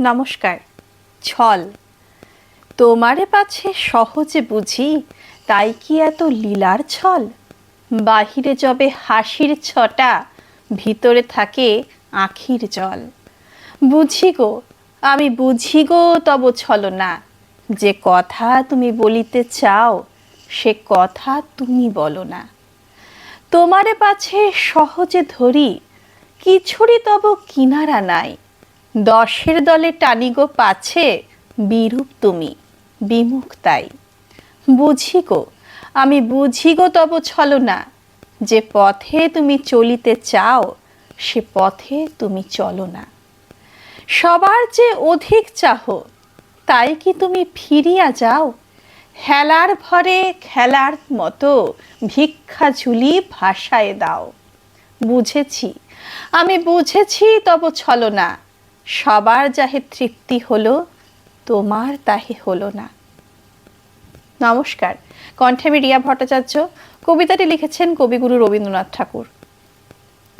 নমস্কার। ছল। তোমারে পাছে সহজে বুঝি, তাই কি এত লীলার ছল? বাহিরে যবে হাসির ছটা, ভিতরে থাকে আখির জল। বুঝি গো, আমি বুঝি গো তব ছলনা যে কথা তুমি বলিতে চাও, সে কথা তুমি বলো না। তোমারে পাছে সহজে ধরি, কিছুরই তব কিনারা নাই। দশের দলে টানি গো পাছে, বিরূপ তুমি, বিমুখ তাই। বুঝি গো আমি বুঝি গো তব ছলনা, যে পথে তুমি চলিতে চাও, সে পথে তুমি চলো না। সবার যে অধিক চাহ, তাই কি তুমি ফিরিয়া যাও? হেলার ভরে খেলার মতো ভিক্ষা ঝুলি ভাষায় দাও। বুঝেছি, আমি বুঝেছি তব ছলনা সবার যাহে তৃপ্তি হলো, তোমার তাহে হলো না। নমস্কার। কণ্ঠে আমি রিয়া ভট্টাচার্য। কবিতাটি লিখেছেন কবিগুরু রবীন্দ্রনাথ ঠাকুর।